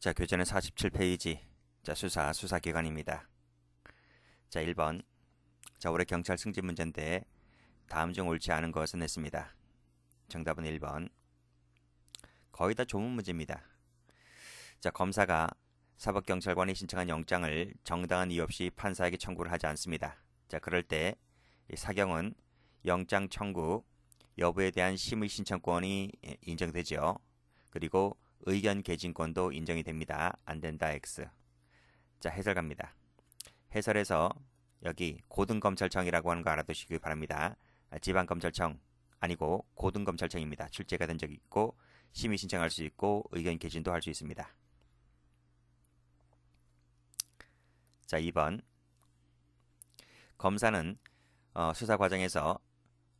자, 교재는 47페이지. 자, 수사, 수사기관입니다. 자, 1번. 자, 올해 경찰 승진 문제인데 다음 중 옳지 않은 것은 했습니다. 정답은 1번. 거의 다 조문 문제입니다. 자, 검사가 사법경찰관이 신청한 영장을 정당한 이유 없이 판사에게 청구를 하지 않습니다. 자, 그럴 때 사경은 영장 청구 여부에 대한 심의 신청권이 인정되죠. 그리고 의견 개진권도 인정이 됩니다. 안 된다 X. 자, 해설 갑니다. 해설에서 여기 고등검찰청이라고 하는 거 알아두시기 바랍니다. 지방검찰청 아니고 고등검찰청입니다. 출제가 된 적이 있고 심의 신청할 수 있고 의견 개진도 할 수 있습니다. 자, 2번. 검사는 어, 수사 과정에서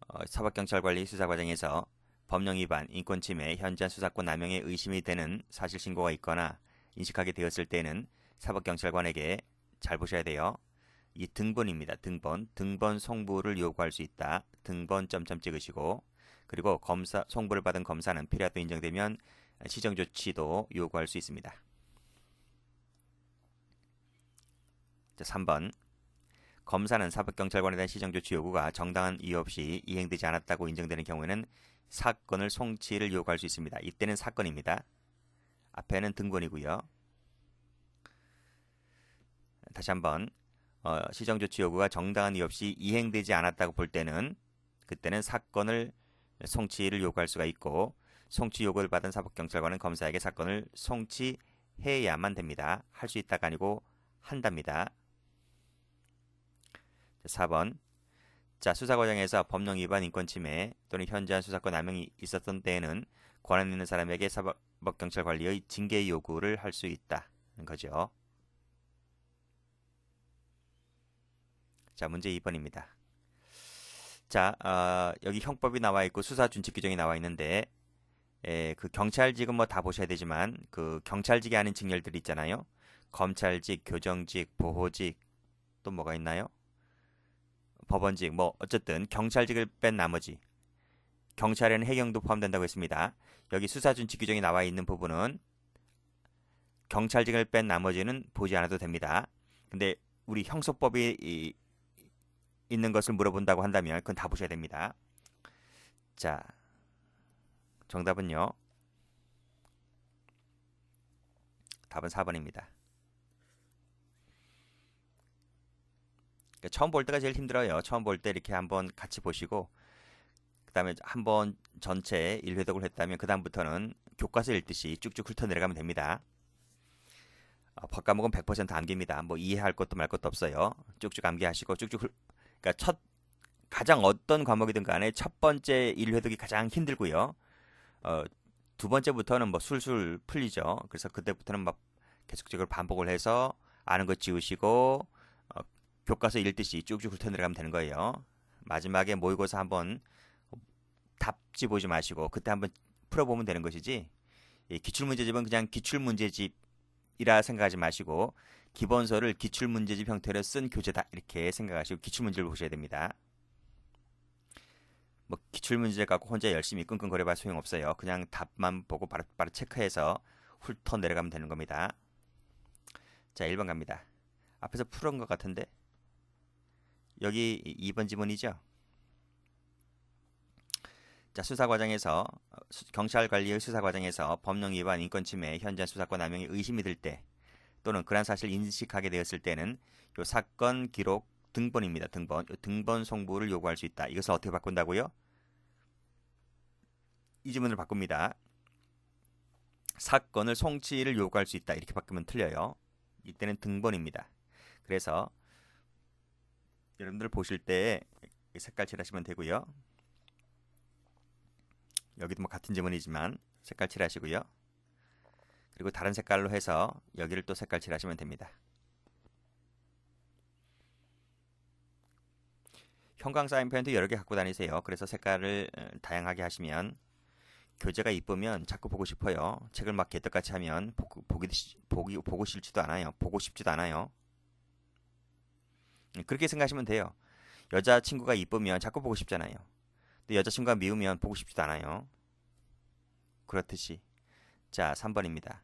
어, 사법경찰관리 수사 과정에서 법령 위반, 인권 침해, 현장 수사권 남용의 의심이 되는 사실 신고가 있거나 인식하게 되었을 때는 사법경찰관에게 잘 보셔야 돼요. 이 등본입니다. 등본. 등본 송부를 요구할 수 있다. 등본 점점 찍으시고 그리고 검사 송부를 받은 검사는 필요하도 인정되면 시정 조치도 요구할 수 있습니다. 자, 3번. 검사는 사법경찰관에 대한 시정 조치 요구가 정당한 이유 없이 이행되지 않았다고 인정되는 경우에는 사건을 송치를 요구할 수 있습니다. 이때는 사건입니다. 앞에는 등본이고요. 다시 한번 어, 시정조치 요구가 정당한 이유 없이 이행되지 않았다고 볼 때는 그때는 사건을 송치를 요구할 수가 있고 송치 요구를 받은 사법경찰관은 검사에게 사건을 송치해야만 됩니다. 할 수 있다가 아니고 한답니다. 4번 자 수사 과정에서 법령 위반 인권 침해 또는 현저한 수사권 남용이 있었던 때에는 권한 있는 사람에게 사법경찰 관리의 징계 요구를 할 수 있다는 거죠. 자 문제 2번입니다. 자 어, 여기 형법이 나와 있고 수사 준칙 규정이 나와 있는데 에, 그 경찰직은 뭐 다 보셔야 되지만 그 경찰직이 아닌 직렬들이 있잖아요. 검찰직, 교정직, 보호직 또 뭐가 있나요? 법원직, 뭐 어쨌든 경찰직을 뺀 나머지 경찰에는 해경도 포함된다고 했습니다. 여기 수사준칙 규정이 나와 있는 부분은 경찰직을 뺀 나머지는 보지 않아도 됩니다. 근데 우리 형소법이 이, 있는 것을 물어본다고 한다면 그건 다 보셔야 됩니다. 자, 정답은요. 답은 4번입니다. 그러니까 처음 볼 때가 제일 힘들어요. 처음 볼 때 이렇게 한번 같이 보시고 그다음에 한번 전체 1회독을 했다면 그다음부터는 교과서 읽듯이 쭉쭉 훑어 내려가면 됩니다. 어, 법과목은 100% 암기입니다. 뭐 이해할 것도 말 것도 없어요. 쭉쭉 암기하시고 쭉쭉 훑, 그러니까 첫 가장 어떤 과목이든 간에 첫 번째 1회독이 가장 힘들고요. 어, 두 번째부터는 뭐 술술 풀리죠. 그래서 그때부터는 막 계속적으로 반복을 해서 아는 것 지우시고 교과서 읽듯이 쭉쭉 훑어 내려가면 되는 거예요. 마지막에 모의고사 한번 답지 보지 마시고 그때 한번 풀어보면 되는 것이지 기출문제집은 그냥 기출문제집이라 생각하지 마시고 기본서를 기출문제집 형태로 쓴 교재다 이렇게 생각하시고 기출문제를 보셔야 됩니다. 뭐 기출문제 갖고 혼자 열심히 끙끙거려봐 소용없어요. 그냥 답만 보고 바로, 바로 체크해서 훑어 내려가면 되는 겁니다. 자 1번 갑니다. 앞에서 풀은 것 같은데 여기 2번 지문이죠. 자, 수사 과정에서 경찰 관리의 수사 과정에서 법령 위반, 인권 침해, 현장 수사권 남용이 의심이 들 때 또는 그런 사실을 인식하게 되었을 때는 요 사건 기록 등본입니다. 등본. 등본 송부를 요구할 수 있다. 이것을 어떻게 바꾼다고요? 이 지문을 바꿉니다. 사건을 송치를 요구할 수 있다. 이렇게 바꾸면 틀려요. 이때는 등본입니다. 그래서 여러분들 보실 때 색깔 칠하시면 되고요. 여기도 뭐 같은 지문이지만 색깔 칠하시고요. 그리고 다른 색깔로 해서 여기를 또 색깔 칠하시면 됩니다. 형광 사인펜도 여러 개 갖고 다니세요. 그래서 색깔을 어, 다양하게 하시면 교재가 이쁘면 자꾸 보고 싶어요. 책을 막 개떡같이 하면 보기, 보기, 보고 싶지도 않아요. 보고 싶지도 않아요. 음, 그렇게 생각하시면 돼요. 여자친구가 이쁘면 자꾸 보고 싶잖아요. 근데 여자친구가 미우면 보고 싶지도 않아요. 그렇듯이. 자, 3번입니다.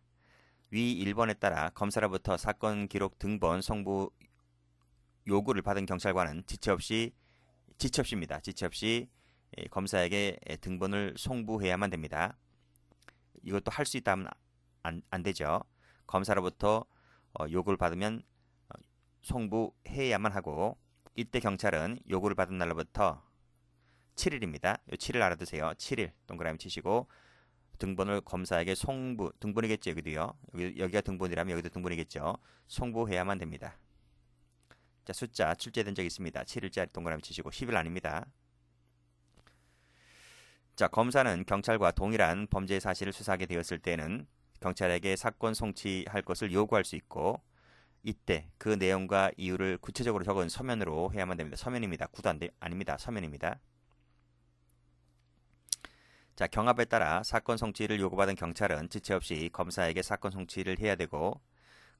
위 1번에 따라 검사로부터 사건 기록 등본 송부 요구를 받은 경찰관은 지체 없이 지체 없이입니다. 지체 없이 예, 검사에게 예, 등본을 송부해야만 됩니다. 이것도 할 수 있다면 안, 안 되죠. 검사로부터 어, 요구를 받으면 어, 송부해야만 하고 이때 경찰은 요구를 받은 날로부터 7일입니다. 요 7일 알아두세요. 7일 동그라미 치시고 등본을 검사에게 송부 등본이겠죠 여기도요. 여기 여기가 등본이라면 여기도 등본이겠죠. 송부해야만 됩니다. 자 숫자 출제된 적 있습니다. 7일짜리 동그라미 치시고 10일 아닙니다. 자 검사는 경찰과 동일한 범죄 사실을 수사하게 되었을 때는 경찰에게 사건 송치할 것을 요구할 수 있고 이때 그 내용과 이유를 구체적으로 적은 서면으로 해야만 됩니다. 서면입니다. 구도 안 돼, 아닙니다. 서면입니다. 자, 경합에 따라 사건 송치를 요구받은 경찰은 지체 없이 검사에게 사건 송치를 해야 되고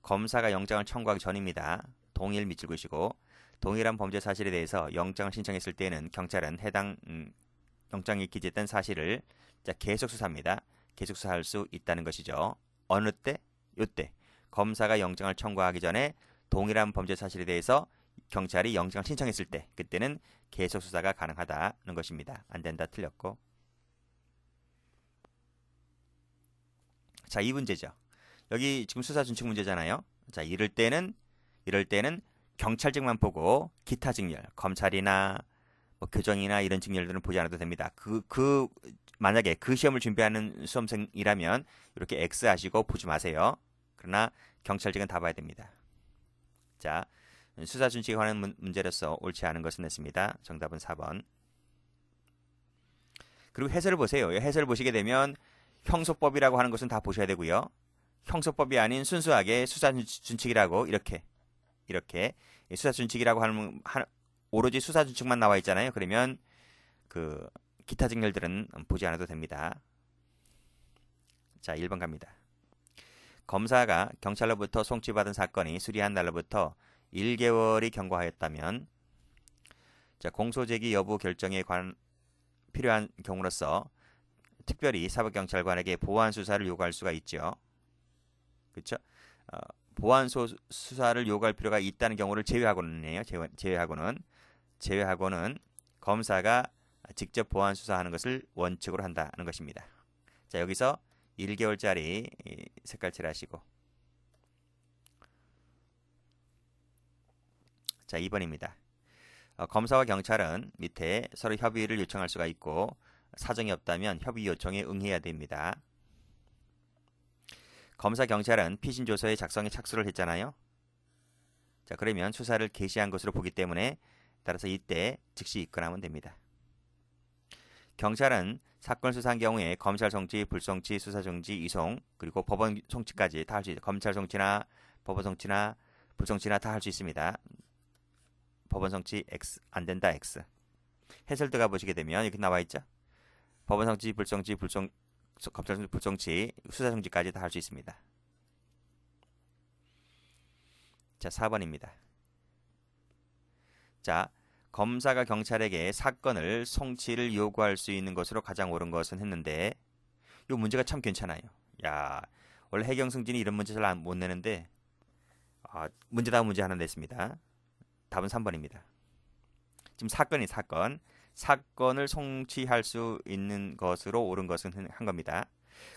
검사가 영장을 청구하기 전입니다. 동일 밑줄 그시고 동일한 범죄 사실에 대해서 영장을 신청했을 때는 경찰은 해당 음, 영장이 기재된 사실을 자, 계속 수사합니다. 계속 수사할 수 있다는 것이죠. 어느 때? 요때. 검사가 영장을 청구하기 전에 동일한 범죄 사실에 대해서 경찰이 영장을 신청했을 때 그때는 계속 수사가 가능하다는 것입니다. 안 된다 틀렸고 자, 이 문제죠. 여기 지금 수사 준칙 문제잖아요. 자, 이럴 때는 이럴 때는 경찰직만 보고 기타 직렬, 검찰이나 뭐 교정이나 이런 직렬들은 보지 않아도 됩니다. 그, 그, 만약에 그 시험을 준비하는 수험생이라면 이렇게 X 하시고 보지 마세요. 그러나 경찰직은 다 봐야 됩니다. 자, 수사 준칙에 관한 문제로서 옳지 않은 것은 냈습니다. 정답은 4번. 그리고 해설을 보세요. 해설을 보시게 되면 형소법이라고 하는 것은 다 보셔야 되고요. 형소법이 아닌 순수하게 수사 준칙이라고 이렇게 이렇게 수사 준칙이라고 하는 오로지 수사 준칙만 나와 있잖아요. 그러면 그 기타 직렬들은 보지 않아도 됩니다. 자, 1번 갑니다. 검사가 경찰로부터 송치받은 사건이 수리한 날로부터 1개월이 경과하였다면 자, 공소제기 여부 결정에 관 필요한 경우로서 특별히 사법경찰관에게 보안 수사를 요구할 수가 있죠. 그렇죠? 어, 보안 소, 수사를 요구할 필요가 있다는 경우를 제외하고는요. 제외하고는 제외하고는 검사가 직접 보안 수사하는 것을 원칙으로 한다는 것입니다. 자, 여기서 1개월짜리 색깔 칠하시고 자, 2번입니다. 어, 검사와 경찰은 밑에 서로 협의를 요청할 수가 있고 사정이 없다면 협의 요청에 응해야 됩니다. 검사 경찰은 피신 조서의 작성에 착수를 했잖아요. 자, 그러면 수사를 개시한 것으로 보기 때문에 따라서 이때 즉시 입건하면 됩니다. 경찰은 사건 수사한 경우에 검찰 송치, 불송치, 수사 정지, 이송 그리고 법원 송치까지 다 할 수 있어요. 검찰 송치나 법원 송치나 불송치나 다 할 수 있습니다. 법원 송치 X 안 된다 X. 해설 들어가 보시게 되면 이렇게 나와 있죠. 법원 성지, 불성지, 불성, 검찰 성지, 불성지, 수사 성지까지 다 할 수 있습니다. 자, 4번입니다. 자, 검사가 경찰에게 사건을 송치를 요구할 수 있는 것으로 가장 옳은 것은 했는데 이 문제가 참 괜찮아요. 야, 원래 해경승진이 이런 문제 잘 못 내는데 아, 문제다운 문제 하나 냈습니다. 답은 3번입니다. 지금 사건이 사건. 사건을 송치할 수 있는 것으로 옳은 것은 한 겁니다.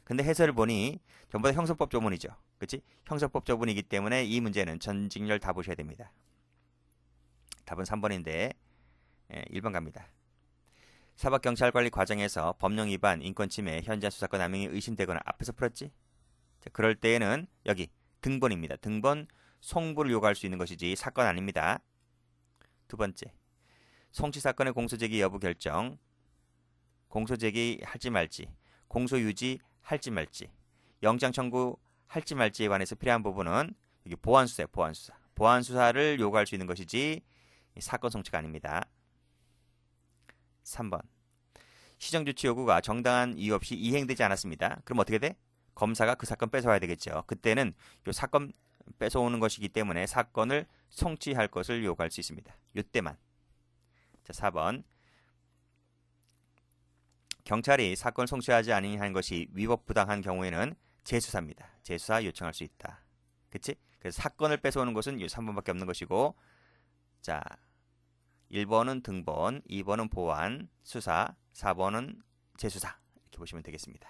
근데 해설을 보니 전부 다 형사법 조문이죠. 그치? 형사법 조문이기 때문에 이 문제는 전직렬 다 보셔야 됩니다. 답은 3번인데 예, 1번 갑니다. 사법경찰관리 과정에서 법령 위반, 인권침해, 현장 수사권 남용이 의심되거나 앞에서 풀었지? 자, 그럴 때에는 여기 등본입니다. 등본 송부를 요구할 수 있는 것이지 사건 아닙니다. 두 번째 송치 사건의 공소제기 여부 결정, 공소제기 할지 말지, 공소유지 할지 말지, 영장 청구 할지 말지에 관해서 필요한 부분은 여기 보안 수사, 보안 수사, 보안 수사를 요구할 수 있는 것이지 사건 송치가 아닙니다. 3번 시정 조치 요구가 정당한 이유 없이 이행되지 않았습니다. 그럼 어떻게 돼? 검사가 그 사건 뺏어와야 되겠죠. 그때는 이 사건 뺏어오는 것이기 때문에 사건을 송치할 것을 요구할 수 있습니다. 이때만. 자, 4번. 경찰이 사건을 송치하지 아니한 것이 위법 부당한 경우에는 재수사입니다. 재수사 요청할 수 있다. 그치? 그래서 사건을 뺏어오는 것은 이 3번밖에 없는 것이고 자 1번은 등본, 2번은 보완, 수사, 4번은 재수사 이렇게 보시면 되겠습니다.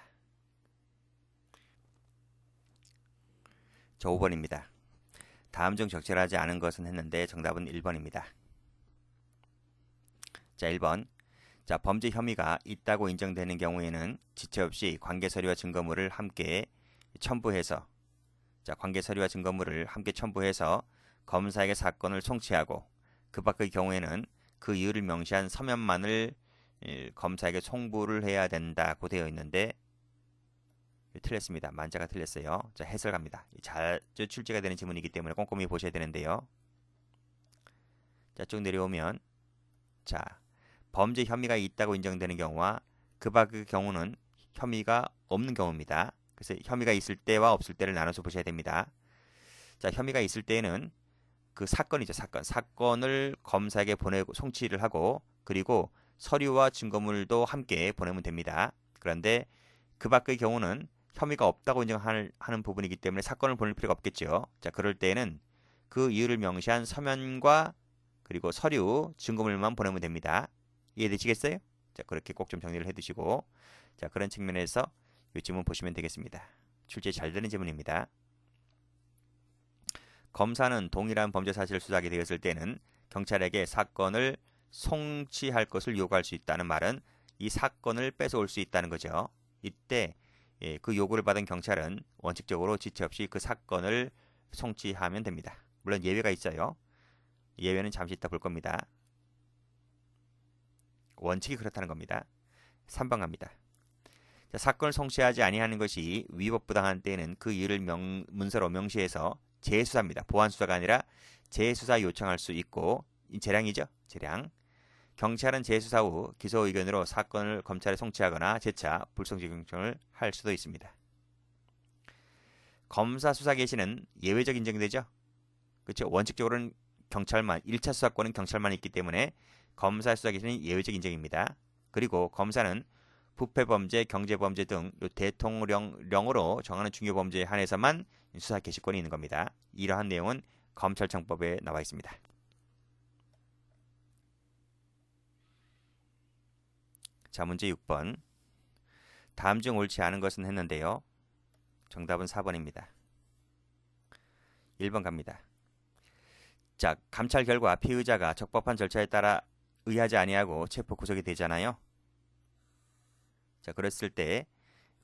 자 5번입니다. 다음 중 적절하지 않은 것은 했는데 정답은 1번입니다. 자 1번 자 범죄 혐의가 있다고 인정되는 경우에는 지체 없이 관계 서류와 증거물을 함께 첨부해서 자 관계 서류와 증거물을 함께 첨부해서 검사에게 사건을 송치하고 그 밖의 경우에는 그 이유를 명시한 서면만을 검사에게 송부를 해야 된다고 되어 있는데 틀렸습니다. 만자가 틀렸어요. 자 해설 갑니다. 잘 출제가 되는 지문이기 때문에 꼼꼼히 보셔야 되는데요. 자 쭉 내려오면 자 범죄 혐의가 있다고 인정되는 경우와 그 밖의 경우는 혐의가 없는 경우입니다. 그래서 혐의가 있을 때와 없을 때를 나눠서 보셔야 됩니다. 자 혐의가 있을 때에는 그 사건이죠 사건 사건을 검사에게 보내고 송치를 하고 그리고 서류와 증거물도 함께 보내면 됩니다. 그런데 그 밖의 경우는 혐의가 없다고 인정하는 부분이기 때문에 사건을 보낼 필요가 없겠죠. 자 그럴 때에는 그 이유를 명시한 서면과 그리고 서류 증거물만 보내면 됩니다. 이해되시겠어요? 자 그렇게 꼭 좀 정리를 해두시고 자 그런 측면에서 이 지문 보시면 되겠습니다. 출제 잘 되는 지문입니다. 검사는 동일한 범죄 사실을 수사하게 되었을 때는 경찰에게 사건을 송치할 것을 요구할 수 있다는 말은 이 사건을 뺏어올 수 있다는 거죠. 이때 예, 그 요구를 받은 경찰은 원칙적으로 지체 없이 그 사건을 송치하면 됩니다. 물론 예외가 있어요. 예외는 잠시 이따 볼 겁니다. 원칙이 그렇다는 겁니다. 3번 갑니다. 자, 사건을 송치하지 아니하는 것이 위법부당한 때에는 그 이유를 명, 문서로 명시해서 재수사입니다. 보안수사가 아니라 재수사 요청할 수 있고 재량이죠. 재량. 경찰은 재수사 후 기소 의견으로 사건을 검찰에 송치하거나 재차 불송치 경청을 할 수도 있습니다. 검사 수사 개시는 예외적 인정되죠. 그렇죠. 원칙적으로는 경찰만 1차 수사권은 경찰만 있기 때문에 검사 수사 개시는 예외적 인정입니다. 그리고 검사는 부패 범죄, 경제 범죄 등 대통령령으로 정하는 중요 범죄에 한해서만 수사 개시권이 있는 겁니다. 이러한 내용은 검찰청법에 나와 있습니다. 자, 문제 6번. 다음 중 옳지 않은 것은 했는데요. 정답은 4번입니다. 1번 갑니다. 자, 감찰 결과 피의자가 적법한 절차에 따라 의하지 아니하고 체포 구속이 되잖아요. 자, 그랬을 때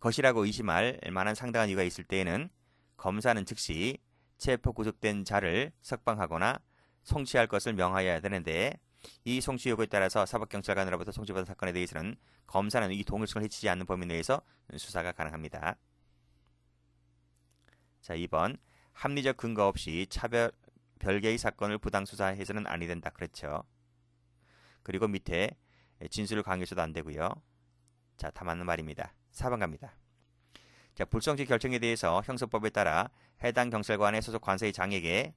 것이라고 의심할 만한 상당한 이유가 있을 때에는 검사는 즉시 체포 구속된 자를 석방하거나 송치할 것을 명하여야 되는데 이 송치 요구에 따라서 사법경찰관으로부터 송치받은 사건에 대해서는 검사는 이 동일성을 해치지 않는 범위 내에서 수사가 가능합니다. 자, 2번 합리적 근거 없이 차별 별개의 사건을 부당 수사해서는 아니 된다. 그렇죠. 그리고 밑에 진술을 강요해서도 안 되고요. 자, 다 맞는 말입니다. 4번 갑니다. 자, 불성치 결정에 대해서 형사법에 따라 해당 경찰관의 소속 관서의 장에게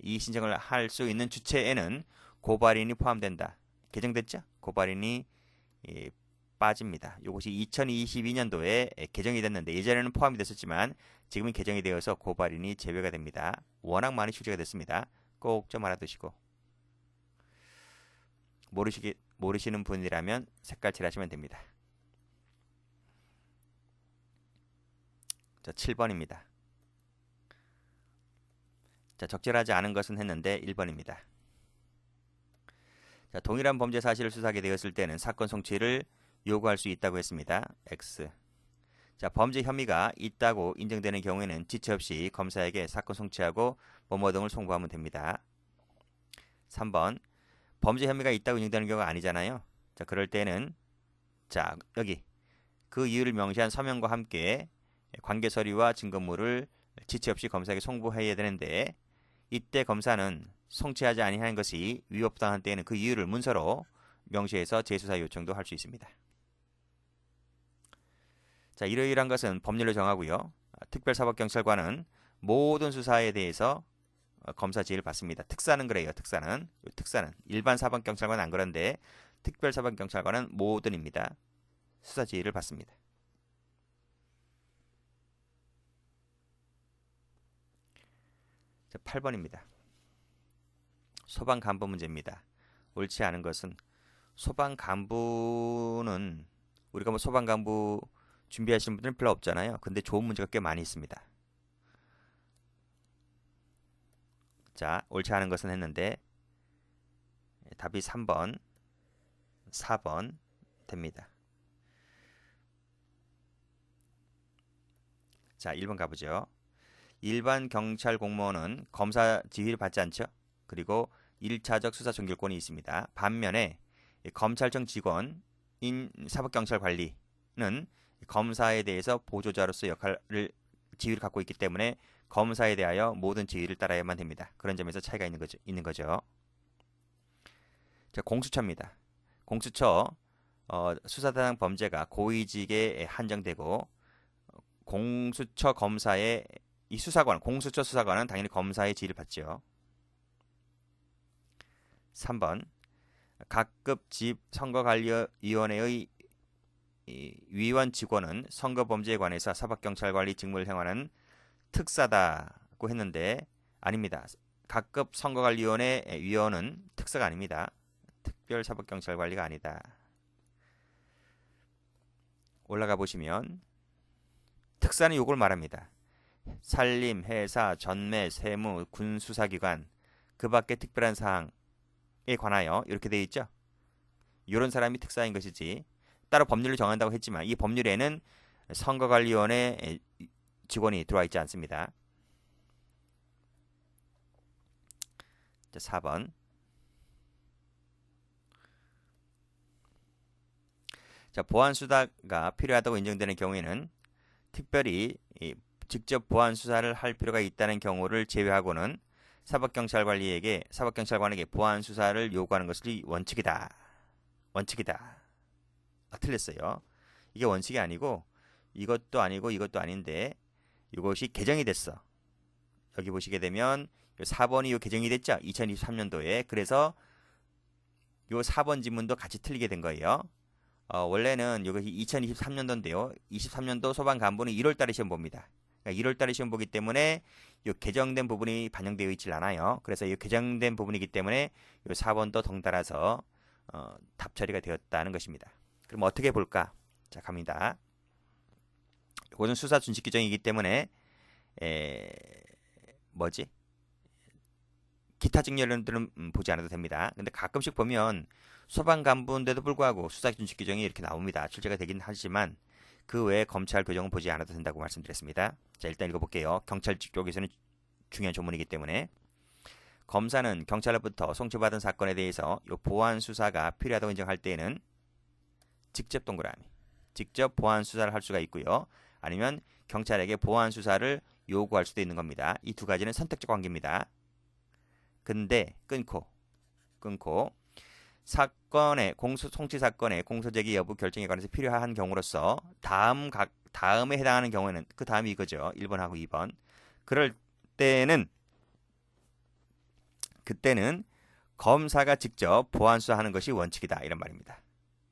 이 신청을 할 수 있는 주체에는 고발인이 포함된다. 개정됐죠? 고발인이 예, 빠집니다. 이것이 2022년도에 개정이 됐는데 예전에는 포함이 됐었지만 지금은 개정이 되어서 고발인이 제외가 됩니다. 워낙 많이 출제가 됐습니다. 꼭 좀 알아두시고 모르시기, 모르시는 분이라면 색깔 칠하시면 됩니다. 자, 7번입니다. 자, 적절하지 않은 것은 했는데 1번입니다. 자, 동일한 범죄 사실을 수사하게 되었을 때는 사건 송치를 요구할 수 있다고 했습니다. X. 자, 범죄 혐의가 있다고 인정되는 경우에는 지체 없이 검사에게 사건 송치하고 뭐뭐 등을 송부하면 됩니다. 3번. 범죄 혐의가 있다고 인정되는 경우가 아니잖아요. 자, 그럴 때는 자, 여기 그 이유를 명시한 서명과 함께 관계 서류와 증거물을 지체 없이 검사에게 송부해야 되는데 이때 검사는 송치하지 아니하는 것이 위법부당한 때에는 그 이유를 문서로 명시해서 재수사 요청도 할 수 있습니다. 자, 이러이러한 것은 법률로 정하고요. 특별사법경찰관은 모든 수사에 대해서 검사 지휘를 받습니다. 특사는 그래요. 특사는 특사는 일반 사법경찰관은 안 그런데 특별사법경찰관은 모든입니다. 수사 지휘를 받습니다. 자, 8번입니다. 소방 간부 문제입니다. 옳지 않은 것은 소방 간부는 우리가 뭐 소방 간부 준비하시는 분들은 별로 없잖아요. 근데 좋은 문제가 꽤 많이 있습니다. 자, 옳지 않은 것은 했는데 답이 3번, 4번 됩니다. 자, 1번 가보죠. 일반 경찰 공무원은 검사 지휘를 받지 않죠. 그리고 1차적 수사 종결권이 있습니다. 반면에 검찰청 직원인 사법경찰 관리는 검사에 대해서 보조자로서 역할을 지위를 갖고 있기 때문에 검사에 대하여 모든 지위를 따라야만 됩니다. 그런 점에서 차이가 있는 거죠. 있는 거죠. 자, 공수처입니다. 공수처 어, 수사대상 범죄가 고위직에 한정되고 공수처 검사의 이 수사관, 공수처 수사관은 당연히 검사의 지위를 받죠. 3번 각급 집 선거관리위원회의 위원 직원은 선거범죄에 관해서 사법경찰관리 직무를 행하는 특사다고 했는데 아닙니다. 각급 선거관리위원회 위원은 특사가 아닙니다. 특별사법경찰관리가 아니다. 올라가 보시면 특사는 요걸 말합니다. 산림, 회사, 전매, 세무, 군수사기관 그 밖에 특별한 사항에 관하여 이렇게 되어 있죠. 이런 사람이 특사인 것이지 따로 법률을 정한다고 했지만 이 법률에는 선거관리위원회 직원이 들어와 있지 않습니다. 자, 4번 자, 보안 수사가 필요하다고 인정되는 경우에는 특별히 직접 보안 수사를 할 필요가 있다는 경우를 제외하고는 사법경찰관리에게 사법경찰관에게 보안 수사를 요구하는 것이 원칙이다. 원칙이다. 아, 틀렸어요. 이게 원칙이 아니고 이것도 아니고 이것도 아닌데 이것이 개정이 됐어. 여기 보시게 되면 4번이 요 개정이 됐죠. 2023년도에. 그래서 요 4번 지문도 같이 틀리게 된 거예요. 어, 원래는 이것이 2023년도인데요. 23년도 소방 간부는 1월 달에 시험 봅니다. 그러니까 1월 달에 시험 보기 때문에 이 개정된 부분이 반영되어 있질 않아요. 그래서 이 개정된 부분이기 때문에 이 4번도 덩달아서 어, 답 처리가 되었다는 것입니다. 그럼 어떻게 볼까? 자, 갑니다. 이것은 수사 준칙 규정이기 때문에 에, 뭐지? 기타 직렬들은 음, 보지 않아도 됩니다. 근데 가끔씩 보면 소방 간부인데도 불구하고 수사 준칙 규정이 이렇게 나옵니다. 출제가 되긴 하지만 그 외에 검찰 규정은 보지 않아도 된다고 말씀드렸습니다. 자, 일단 읽어볼게요. 경찰 쪽에서는 중요한 조문이기 때문에 검사는 경찰로부터 송치받은 사건에 대해서 보안 수사가 필요하다고 인정할 때에는 직접 동그라미, 직접 보안 수사를 할 수가 있고요. 아니면 경찰에게 보안 수사를 요구할 수도 있는 겁니다. 이 두 가지는 선택적 관계입니다. 근데 끊고 끊고 사건의 공소 송치 사건의 공소 제기 여부 결정에 관해서 필요한 경우로서 다음 각 다음에 해당하는 경우에는 그 다음이 이거죠. 1번하고 2번. 그럴 때는 그때는 검사가 직접 보안 수사하는 것이 원칙이다 이런 말입니다.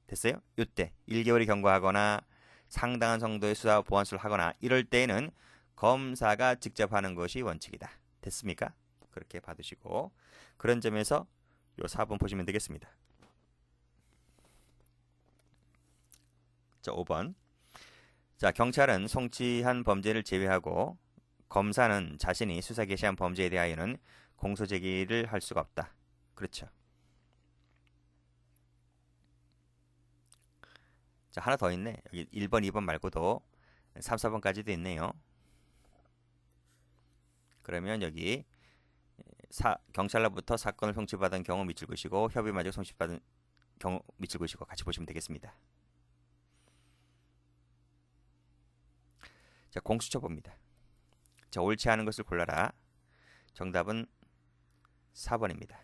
됐어요? 이때 1개월이 경과하거나 상당한 정도의 수사 보안 수를 하거나 이럴 때에는 검사가 직접 하는 것이 원칙이다. 됐습니까? 그렇게 받으시고 그런 점에서 요 4번 보시면 되겠습니다. 자, 5번. 자, 경찰은 송치한 범죄를 제외하고 검사는 자신이 수사 개시한 범죄에 대하여는 공소 제기를 할 수가 없다. 그렇죠. 자, 하나 더 있네. 여기 1번, 2번 말고도 3, 4번까지도 있네요. 그러면 여기 사, 경찰로부터 사건을 송치받은 경우 미칠 것이고 협의마저 송치받은 경우 미칠 것이고 같이 보시면 되겠습니다. 자, 공수처 봅니다. 자, 옳지 않은 것을 골라라. 정답은 4번입니다.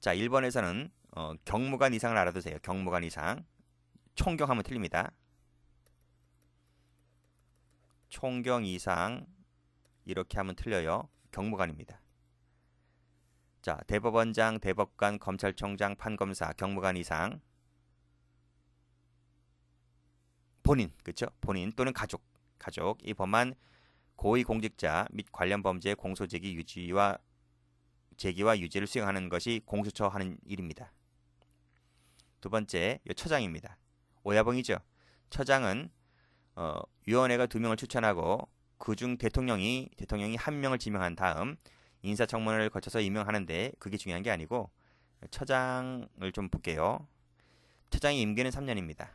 자, 1번에서는 어, 경무관 이상을 알아두세요. 경무관 이상. 총경하면 틀립니다. 총경 이상 이렇게 하면 틀려요. 경무관입니다. 자, 대법원장, 대법관, 검찰총장, 판검사, 경무관 이상. 본인, 그렇죠? 본인 또는 가족, 가족 이 법만 고위공직자 및 관련 범죄 공소제기 유지와 제기와 유지를 수행하는 것이 공수처 하는 일입니다. 두 번째, 요 처장입니다. 오야봉이죠. 처장은 어, 위원회가 두 명을 추천하고 그중 대통령이 대통령이 한 명을 지명한 다음 인사청문회를 거쳐서 임명하는데 그게 중요한 게 아니고 처장을 좀 볼게요. 처장의 임기는 3년입니다.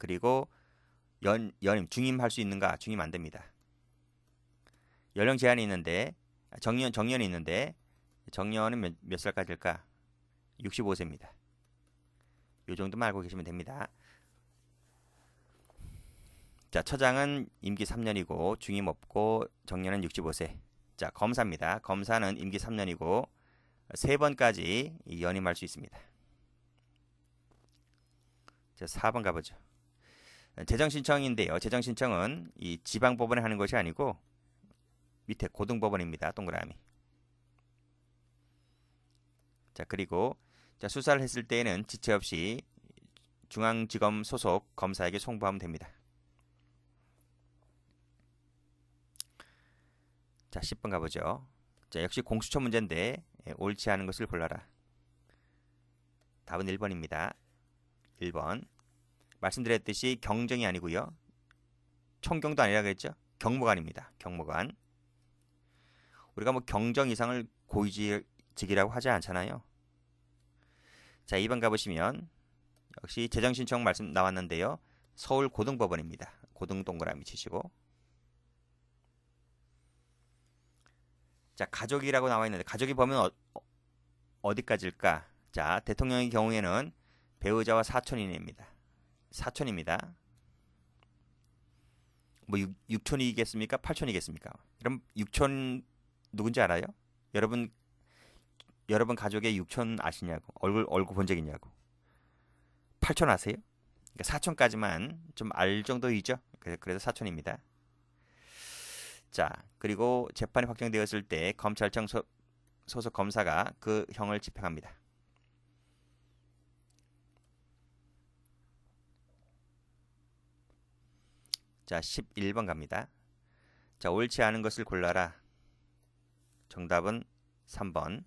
그리고 연, 연임, 중임할 수 있는가? 중임 안 됩니다. 연령 제한이 있는데 정년 정년이 있는데 정년은 몇, 몇 살까지일까? 65세입니다. 요 정도만 알고 계시면 됩니다. 자, 처장은 임기 3년이고 중임 없고 정년은 65세. 자, 검사입니다. 검사는 임기 3년이고 세 번까지 연임할 수 있습니다. 자, 4번 가보죠. 재정 신청인데요. 재정 신청은 이 지방 법원에 하는 것이 아니고 밑에 고등법원입니다. 동그라미. 자, 그리고 자, 수사를 했을 때에는 지체 없이 중앙지검 소속 검사에게 송부하면 됩니다. 자, 10번 가보죠. 자, 역시 공수처 문제인데 예, 옳지 않은 것을 골라라. 답은 1번입니다. 1번. 말씀드렸듯이 경정이 아니고요. 총경도 아니라 그랬죠. 경무관입니다. 경무관. 우리가 뭐 경정 이상을 고위직이라고 하지 않잖아요. 자, 2번 가보시면 역시 재정 신청 말씀 나왔는데요. 서울 고등법원입니다. 고등 동그라미 치시고 자, 가족이라고 나와 있는데 가족이 보면 어, 디까지일까 자, 대통령의 경우에는 배우자와 사촌인입니다. 사촌입니다. 뭐 6, 촌이겠습니까 8촌이겠습니까? 그럼 6촌 누군지 알아요? 여러분 여러분 가족의 6촌 아시냐고? 얼굴 얼굴 본 적 있냐고? 8촌 아세요? 그러니까 4촌까지만 좀 알 정도이죠. 그래서 사촌입니다. 자, 그리고 재판이 확정되었을 때 검찰청 소, 소속 검사가 그 형을 집행합니다. 자, 11번 갑니다. 자, 옳지 않은 것을 골라라. 정답은 3번.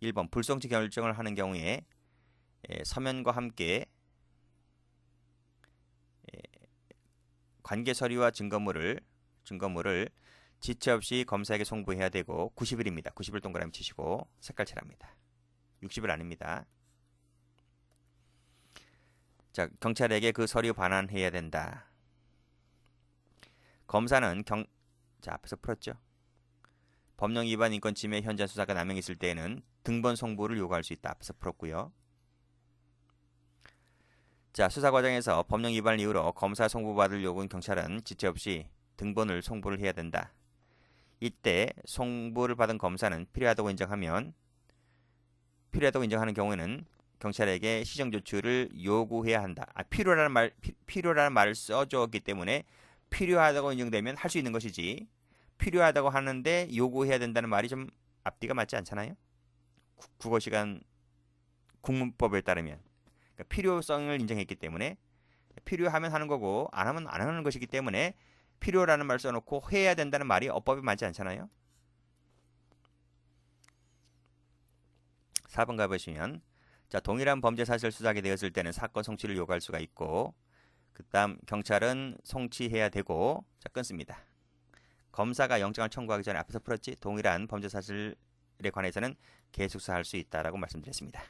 1번 불송치 결정을 하는 경우에 예, 서면과 함께 예, 관계 서류와 증거물을 증거물을 지체 없이 검사에게 송부해야 되고 90일입니다. 90일 동그라미 치시고 색깔 칠합니다. 60일 아닙니다. 자, 경찰에게 그 서류 반환해야 된다. 검사는 경, 자, 앞에서 풀었죠. 법령 위반 인권 침해 현장 수사가 남용 있을 때에는 등본 송부를 요구할 수 있다. 앞에서 풀었고요. 자, 수사 과정에서 법령 위반을 이유로 검사 송부받을 요구인 경찰은 지체 없이 등본을 송부를 해야 된다. 이때 송부를 받은 검사는 필요하다고 인정하면 필요하다고 인정하는 경우에는 경찰에게 시정 조치를 요구해야 한다. 아, 필요라는 말 피, 필요라는 말을 써줬기 때문에 필요하다고 인정되면 할 수 있는 것이지 필요하다고 하는데 요구해야 된다는 말이 좀 앞뒤가 맞지 않잖아요. 국어 시간 국문법에 따르면 그러니까 필요성을 인정했기 때문에 필요하면 하는 거고 안 하면 안 하는 것이기 때문에 필요라는 말 써놓고 해야 된다는 말이 어법에 맞지 않잖아요. 4번 가보시면 자, 동일한 범죄 사실 수사하게 되었을 때는 사건 송치를 요구할 수가 있고 그다음 경찰은 송치해야 되고 자, 끊습니다. 검사가 영장을 청구하기 전에 앞에서 풀었지 동일한 범죄 사실에 관해서는 계속 수사할 수 있다라고 말씀드렸습니다.